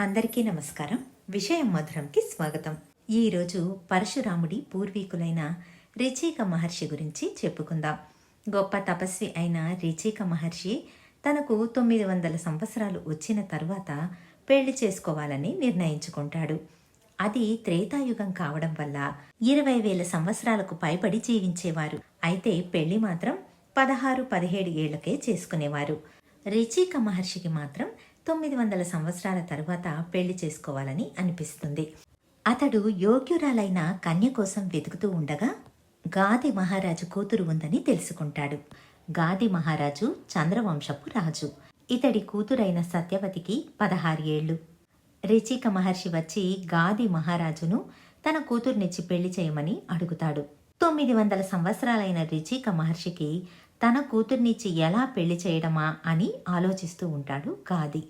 అందరికీ నమస్కారం. విషయం మధురంకి స్వాగతం. ఈరోజు పరశురాముడి పూర్వీకులైన రిచీక మహర్షి గురించి చెప్పుకుందాం. గొప్ప తపస్వి అయిన రిచీక మహర్షి తనకు తొమ్మిది వందల సంవత్సరాలు వచ్చిన తర్వాత పెళ్ళి చేసుకోవాలని నిర్ణయించుకుంటాడు. అది త్రేతాయుగం కావడం వల్ల ఇరవై వేల సంవత్సరాలకు పైబడి జీవించేవారు. అయితే పెళ్ళి మాత్రం పదహారు పదిహేడు ఏళ్ళకే చేసుకునేవారు. రిచీక మహర్షికి మాత్రం తొమ్మిది వందల సంవత్సరాల తరువాత పెళ్ళి చేసుకోవాలని అనిపిస్తుంది. అతడు యోగ్యురాలైన కన్య కోసం వెతుకుతూ ఉండగా గాది మహారాజు కూతురు ఉందని తెలుసుకుంటాడు. గాది మహారాజు చంద్రవంశపు రాజు. ఇతడి కూతురైన సత్యవతికి పదహారు ఏళ్ళు. రిచిక మహర్షి వచ్చి గాది మహారాజును తన కూతుర్నిచ్చి పెళ్ళి చేయమని అడుగుతాడు. తొమ్మిది వందల సంవత్సరాలైన రిచిక మహర్షికి తన కూతుర్నిచ్చి ఎలా పెళ్ళి చేయడమా అని ఆలోచిస్తూ ఉంటాడు గాది.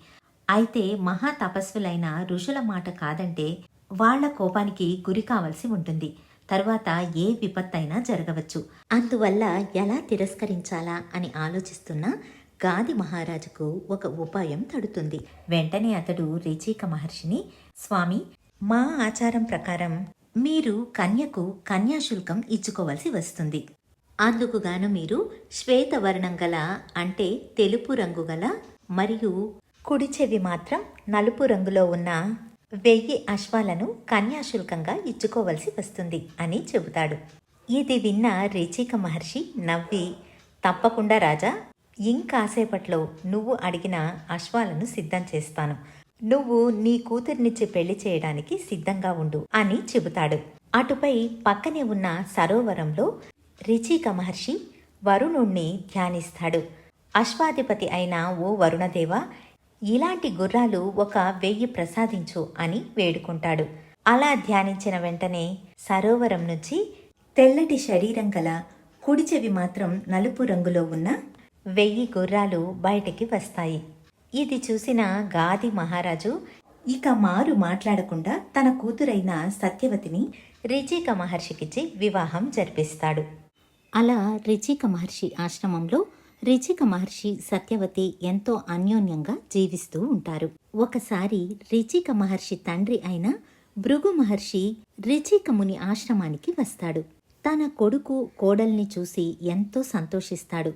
అయితే మహా తపస్వులైన ఋషుల మాట కాదంటే వాళ్ళ కోపానికి గురి కావలసి ఉంటుంది. తర్వాత ఏ విపత్తైనా జరగవచ్చు. అందువల్ల ఎలా తిరస్కరించాలా అని ఆలోచిస్తున్న గాది మహారాజుకు ఒక ఉపాయం తడుతుంది. వెంటనే అతడు రిచీక మహర్షిని స్వామి మా ఆచారం ప్రకారం మీరు కన్యకు కన్యాశుల్కం ఇచ్చుకోవలసి వస్తుంది. అందుకుగాను మీరు శ్వేతవర్ణం గల అంటే తెలుపు రంగు గల మరియు కుడి చెవి మాత్రం నలుపు రంగులో ఉన్న వెయ్యి అశ్వాలను కన్యాశుల్కంగా ఇచ్చుకోవలసి వస్తుంది అని చెబుతాడు. ఇది విన్న రిచిక మహర్షి నవ్వి తప్పకుండా రాజా ఇంకాసేపట్లో నువ్వు అడిగిన అశ్వాలను సిద్ధం చేస్తాను. నువ్వు నీ కూతుర్నిచ్చి పెళ్ళి చేయడానికి సిద్ధంగా ఉండు అని చెబుతాడు. అటుపై పక్కనే ఉన్న సరోవరంలో రిచిక మహర్షి వరుణుణ్ణి ధ్యానిస్తాడు. అశ్వాధిపతి అయిన ఓ వరుణదేవ ఇలాంటి గుర్రాలు ఒక వెయ్యి ప్రసాదించు అని వేడుకుంటాడు. అలా ధ్యానించిన వెంటనే సరోవరం నుంచి తెల్లటి శరీరం గల కుడి చెవి మాత్రం నలుపు రంగులో ఉన్న వెయ్యి గుర్రాలు బయటికి వస్తాయి. ఇది చూసిన గాది మహారాజు ఇక మారు మాట్లాడకుండా తన కూతురైన సత్యవతిని రిచిక మహర్షికిచ్చి వివాహం జరిపిస్తాడు. అలా రిచిక మహర్షి ఆశ్రమంలో రిచిక మహర్షి సత్యవతి ఎంతో అన్యోన్యంగా జీవిస్తూ ఉంటారు. ఒకసారి రిచిక మహర్షి తండ్రి అయిన భృగు మహర్షి రిచిక ముని ఆశ్రమానికి వస్తాడు. తన కొడుకు కోడల్ని చూసి ఎంతో సంతోషిస్తాడు.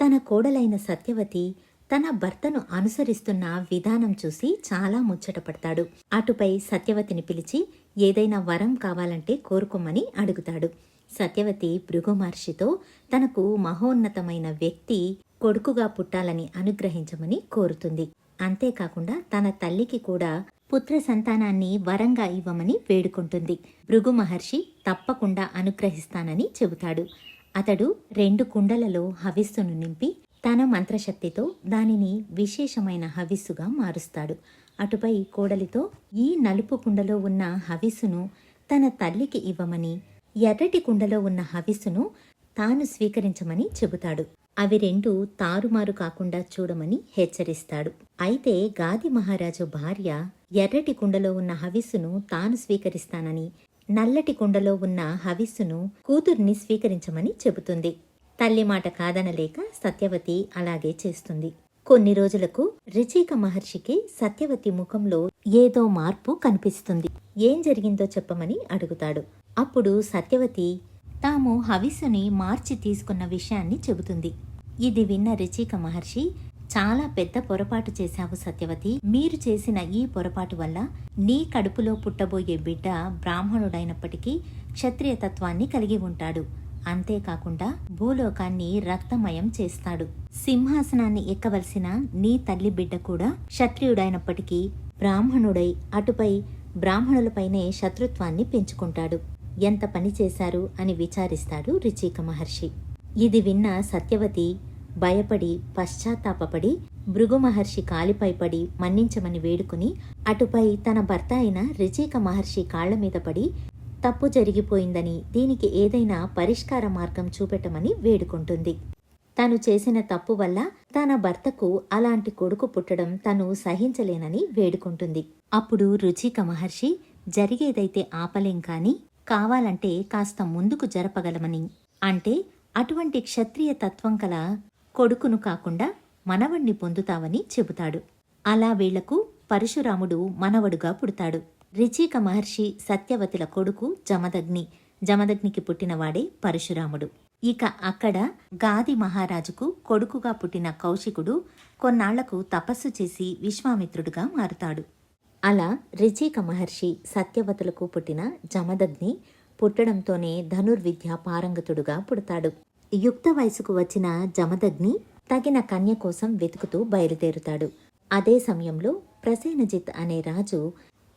తన కోడలైన సత్యవతి తన భర్తను అనుసరిస్తున్న విధానం చూసి చాలా ముచ్చటపడతాడు అటుపై సత్యవతిని పిలిచి ఏదైనా వరం కావాలంటే కోరుకోమని అడుగుతాడు. సత్యవతి భృగు మహర్షితో తనకు మహోన్నతమైన వ్యక్తి కొడుకుగా పుట్టాలని అనుగ్రహించమని కోరుతుంది. అంతేకాకుండా తన తల్లికి కూడా పుత్ర సంతానాన్ని వరంగా ఇవ్వమని వేడుకుంటుంది. భృగు మహర్షి తప్పకుండా అనుగ్రహిస్తానని చెబుతాడు. అతడు రెండు కుండలలో హవిస్సును నింపి తన మంత్రశక్తితో దానిని విశేషమైన హవిస్సుగా మారుస్తాడు. అటుపై కోడలితో ఈ నలుపు కుండలో ఉన్న హవిస్సును తన తల్లికి ఇవ్వమని ఎర్రటి కుండలో ఉన్న హవిస్సును తాను స్వీకరించమని చెబుతాడు. అవి రెండు తారుమారు కాకుండా చూడమని హెచ్చరిస్తాడు. అయితే గాది మహారాజు భార్య ఎర్రటి కుండలో ఉన్న హవిస్సును తాను స్వీకరిస్తానని నల్లటి కుండలో ఉన్న హవిస్సును కూతుర్ని స్వీకరించమని చెబుతుంది. తల్లి మాట కాదనలేక సత్యవతి అలాగే చేస్తుంది. కొన్ని రోజులకు రిచిక మహర్షికి సత్యవతి ముఖంలో ఏదో మార్పు కనిపిస్తుంది. ఏం జరిగిందో చెప్పమని అడుగుతాడు. అప్పుడు సత్యవతి తాము హవిస్సుని మార్చి తీసుకున్న విషయాన్ని చెబుతుంది. ఇది విన్న రిచిక మహర్షి చాలా పెద్ద పొరపాటు చేశావు సత్యవతి. మీరు చేసిన ఈ పొరపాటు వల్ల నీ కడుపులో పుట్టబోయే బిడ్డ బ్రాహ్మణుడైనప్పటికీ క్షత్రియ తత్వాన్ని కలిగి ఉంటాడు. అంతేకాకుండా భూలోకాన్ని రక్తమయం చేస్తాడు. సింహాసనాన్ని ఎక్కవలసిన నీ తల్లి బిడ్డ కూడా క్షత్రియుడైనప్పటికీ బ్రాహ్మణుడై అటుపై బ్రాహ్మణులపైనే శత్రుత్వాన్ని పెంచుకుంటాడు. ఎంత పని చేశారు అని విచారిస్తాడు రిచిక మహర్షి. ఇది విన్న సత్యవతి భయపడి పశ్చాత్తాపపడి భృగు మహర్షి కాలిపై పడి మన్నించమని వేడుకుని అటుపై తన భర్త అయిన రిచిక మహర్షి కాళ్ళ మీద పడి తప్పు జరిగిపోయిందని దీనికి ఏదైనా పరిష్కార మార్గం చూపెట్టమని వేడుకుంటుంది. తను చేసిన తప్పు వల్ల తన భర్తకు అలాంటి కొడుకు పుట్టడం తను సహించలేనని వేడుకుంటుంది. అప్పుడు రుచిక మహర్షి జరిగేదైతే ఆపలేం కాని కావాలంటే కాస్త ముందుకు జరపగలమని. అంటే అటువంటి క్షత్రియ తత్వం కల కొడుకును కాకుండా మనవణ్ణి పొందుతావని చెబుతాడు. అలా వీళ్ళకు పరశురాముడు మనవడుగా పుడతాడు. రిచీక మహర్షి సత్యవతిల కొడుకు జమదగ్ని. జమదగ్నికి పుట్టినవాడే పరశురాముడు. ఇక అక్కడ గాది మహారాజుకు కొడుకుగా పుట్టిన కౌశికుడు కొన్నాళ్ళకు తపస్సు చేసి విశ్వామిత్రుడుగా మారుతాడు. అలా రిచీక మహర్షి సత్యవతులకు పుట్టిన జమదగ్ని పుట్టడంతోనే ధనుర్విద్య పారంగతుడుగా పుడతాడు. యుక్త వయసుకు వచ్చిన జమదగ్ని తగిన కన్య కోసం వెతుకుతూ బయలుదేరుతాడు. అదే సమయంలో ప్రసేనజిత్ అనే రాజు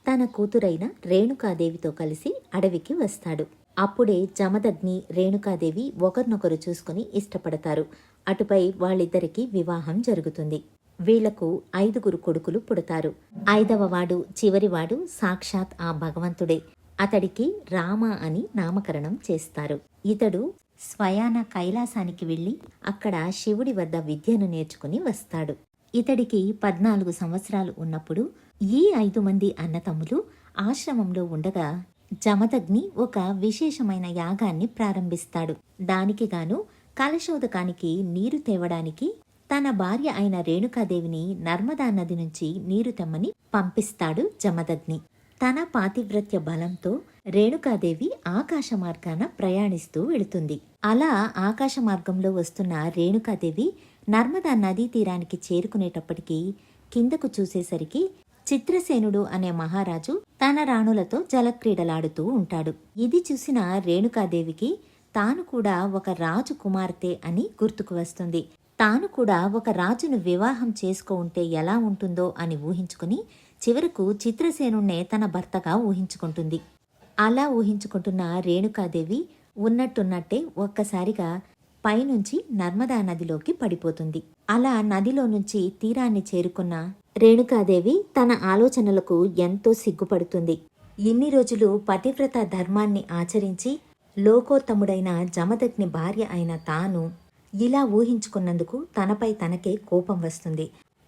తన కూతురైన రేణుకాదేవితో కలిసి అడవికి వస్తాడు. అప్పుడే జమదగ్ని రేణుకాదేవి ఒకరినొకరు చూసుకుని ఇష్టపడతారు. అటుపై వాళ్ళిద్దరికీ వివాహం జరుగుతుంది. వీళ్ళకు ఐదుగురు కొడుకులు పుడతారు. ఐదవవాడు చివరివాడు సాక్షాత్ ఆ భగవంతుడే. అతడికి రామ అని నామకరణం చేస్తారు. ఇతడు స్వయాన కైలాసానికి వెళ్ళి అక్కడ శివుడి వద్ద విద్యను నేర్చుకుని వస్తాడు. ఇతడికి పద్నాలుగు సంవత్సరాలు ఉన్నప్పుడు ఈ ఐదు మంది అన్నతమ్ములు ఆశ్రమంలో ఉండగా జమదగ్ని ఒక విశేషమైన యాగాన్ని ప్రారంభిస్తాడు. దానికి గాను కలశోదకానికి నీరు తేవడానికి తన భార్య అయిన రేణుకాదేవిని నర్మదా నది నుంచి నీరు తెమ్మని పంపిస్తాడు జమదగ్ని. తన పాతివ్రత్య బలంతో రేణుకాదేవి ఆకాశ మార్గాన ప్రయాణిస్తూ వెళుతుంది. అలా ఆకాశ మార్గంలో వస్తున్న రేణుకాదేవి నర్మదా నదీ తీరానికి చేరుకునేటప్పటికీ కిందకు చూసేసరికి చిత్రసేనుడు అనే మహారాజు తన రాణులతో జలక్రీడలాడుతూ ఉంటాడు. ఇది చూసిన రేణుకాదేవికి తాను కూడా ఒక రాజు కుమార్తె అని గుర్తుకు వస్తుంది. తాను కూడా ఒక రాజును వివాహం చేసుకో ఉంటే ఎలా ఉంటుందో అని ఊహించుకుని చివరకు చిత్రసేనుణ్ణే తన భర్తగా ఊహించుకుంటుంది. అలా ఊహించుకుంటున్న రేణుకాదేవి ఉన్నట్టున్నట్టే ఒక్కసారిగా పైనుంచి నర్మదా నదిలోకి పడిపోతుంది. అలా నదిలో నుంచి తీరాన్ని చేరుకున్న రేణుకాదేవి తన ఆలోచనలకు ఎంతో సిగ్గుపడుతుంది. ఇన్ని రోజులు పతివ్రత ధర్మాన్ని ఆచరించి లోకోత్తముడైన జమదగ్ని భార్య అయిన తాను ఇలా ఊహించుకున్నందుకు తనపై తనకే కోపం వస్తుంది.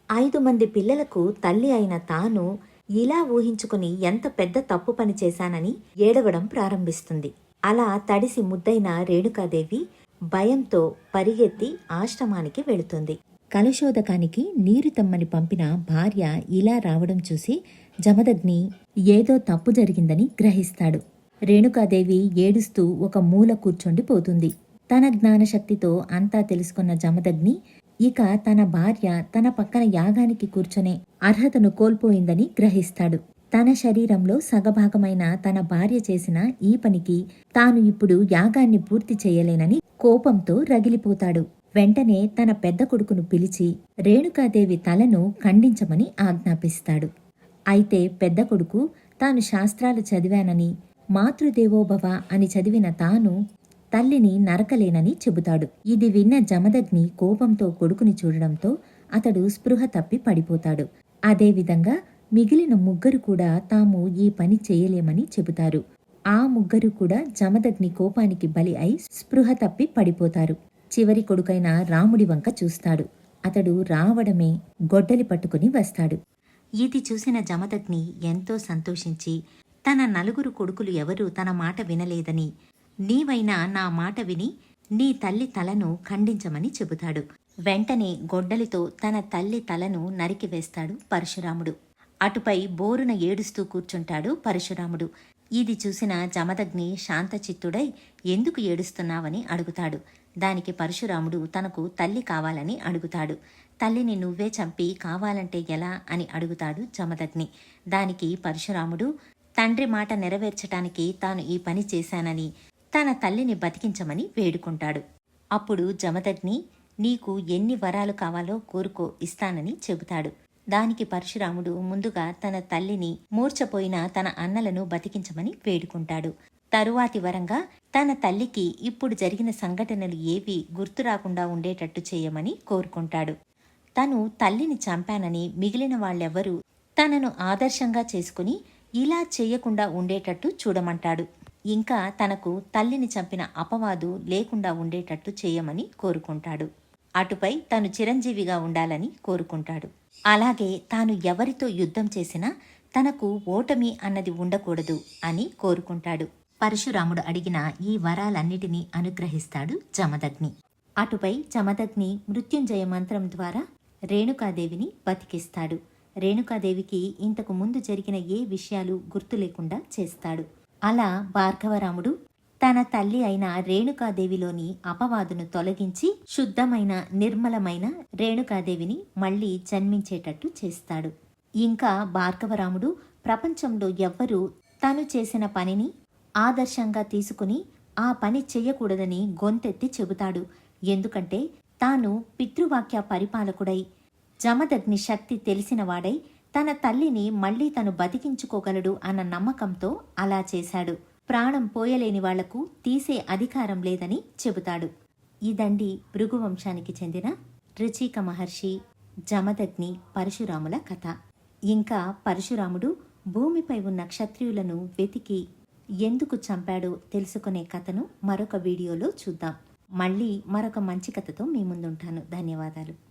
ఐదు మంది పిల్లలకు తల్లి అయిన తాను ఇలా ఊహించుకుని ఎంత పెద్ద తప్పు పని చేశానని ఏడవడం ప్రారంభిస్తుంది. అలా తడిసి ముద్దైన రేణుకాదేవి భయంతో పరిగెత్తి ఆశ్రమానికి వెళుతుంది. కలశోదకానికి నీరు తమ్మని పంపిన భార్య ఇలా రావడం చూసి జమదగ్ని ఏదో తప్పు జరిగిందని గ్రహిస్తాడు. రేణుకాదేవి ఏడుస్తూ ఒక మూల కూర్చొండిపోతుంది తన జ్ఞానశక్తితో అంతా తెలుసుకున్న జమదగ్ని ఇక తన భార్య తన పక్కన యాగానికి కూర్చొనే అర్హతను కోల్పోయిందని గ్రహిస్తాడు. తన శరీరంలో సగభాగమైన తన భార్య చేసిన ఈ పనికి తాను ఇప్పుడు యాగాన్ని పూర్తి చేయలేనని కోపంతో రగిలిపోతాడు. వెంటనే తన పెద్ద కొడుకును పిలిచి రేణుకాదేవి తలను ఖండించమని ఆజ్ఞాపిస్తాడు. అయితే పెద్ద కొడుకు తాను శాస్త్రాలు చదివానని మాతృదేవోభవ అని చదివిన తాను తల్లిని నరకలేనని చెబుతాడు. ఇది విన్న జమదగ్ని కోపంతో కొడుకుని చూడడంతో అతడు స్పృహ తప్పి పడిపోతాడు. అదేవిధంగా మిగిలిన ముగ్గురు కూడా తాము ఈ పని చేయలేమని చెబుతారు. ఆ ముగ్గురు కూడా జమదగ్ని కోపానికి బలి అయి స్పృహ తప్పి పడిపోతారు. చివరి కొడుకైన రాముడి వంక చూస్తాడు. అతడు రావడమే గొడ్డలి పట్టుకుని వస్తాడు. ఇది చూసిన జమదగ్ని ఎంతో సంతోషించి తన నలుగురు కొడుకులు ఎవరూ తన మాట వినలేదని నీవైనా నా మాట విని నీ తల్లి తలను ఖండించమని చెబుతాడు. వెంటనే గొడ్డలితో తన తల్లి తలను నరికివేస్తాడు పరశురాముడు. అటుపై బోరున ఏడుస్తూ కూర్చుంటాడు పరశురాముడు. ఇది చూసిన జమదగ్ని శాంతచిత్తుడై ఎందుకు ఏడుస్తున్నావని అడుగుతాడు. దానికి పరశురాముడు తనకు తల్లి కావాలని అడుగుతాడు. తల్లిని నువ్వే చంపి కావాలంటే ఎలా అని అడుగుతాడు జమదగ్ని. దానికి పరశురాముడు తండ్రి మాట నెరవేర్చటానికి తాను ఈ పని చేశానని తన తల్లిని బతికించమని వేడుకుంటాడు. అప్పుడు జమదగ్ని నీకు ఎన్ని వరాలు కావాలో కోరుకో ఇస్తానని చెబుతాడు. దానికి పరశురాముడు ముందుగా తన తల్లిని మూర్చపోయిన తన అన్నలను బతికించమని వేడుకుంటాడు. తరువాతి వరంగా తన తల్లికి ఇప్పుడు జరిగిన సంఘటనలు ఏవి గుర్తు రాకుండా ఉండేటట్టు చేయమని కోరుకుంటాడు. తను తల్లిని చంపానని మిగిలిన వాళ్ళెవ్వరూ తనను ఆదర్శంగా చేసుకుని ఇలా చేయకుండా ఉండేటట్టు చూడమంటాడు. ఇంకా తనకు తల్లిని చంపిన అపవాదు లేకుండా ఉండేటట్టు చేయమని కోరుకుంటాడు. అటుపై తను చిరంజీవిగా ఉండాలని కోరుకుంటాడు. అలాగే తాను ఎవరితో యుద్ధం చేసినా తనకు ఓటమి అన్నది ఉండకూడదు అని కోరుకుంటాడు. పరశురాముడు అడిగిన ఈ వరాలన్నిటినీ అనుగ్రహిస్తాడు జమదగ్ని అటుపై జమదగ్ని మృత్యుంజయ మంత్రం ద్వారా రేణుకాదేవిని బతికిస్తాడు. రేణుకాదేవికి ఇంతకు ముందు జరిగిన ఏ విషయాలు గుర్తు లేకుండా చేస్తాడు. అలా భార్గవరాముడు తన తల్లి అయిన రేణుకాదేవిలోని అపవాదును తొలగించి శుద్ధమైన నిర్మలమైన రేణుకాదేవిని మళ్ళీ జన్మించేటట్టు చేస్తాడు. ఇంకా భార్గవరాముడు ప్రపంచంలో ఎవ్వరూ తను చేసిన పనిని ఆదర్శంగా తీసుకుని ఆ పని చెయ్యకూడదని గొంతెత్తి చెబుతాడు. ఎందుకంటే తాను పితృవాక్య పరిపాలకుడై జమదగ్ని శక్తి తెలిసినవాడై తన తల్లిని మళ్ళీ తను బతికించుకోగలడు అన్న నమ్మకంతో అలా చేశాడు. ప్రాణం పోయలేని వాళ్ళకు తీసే అధికారం లేదని చెబుతాడు. ఇదండి భృగువంశానికి చెందిన రుచిక మహర్షి జమదగ్ని పరశురాముల కథ. ఇంకా పరశురాముడు భూమిపై ఉన్న క్షత్రియులను వెతికి ఎందుకు చంపాడో తెలుసుకునే కథను మరొక వీడియోలో చూద్దాం. మళ్ళీ మరొక మంచి కథతో మీ ముందుంటాను. ధన్యవాదాలు.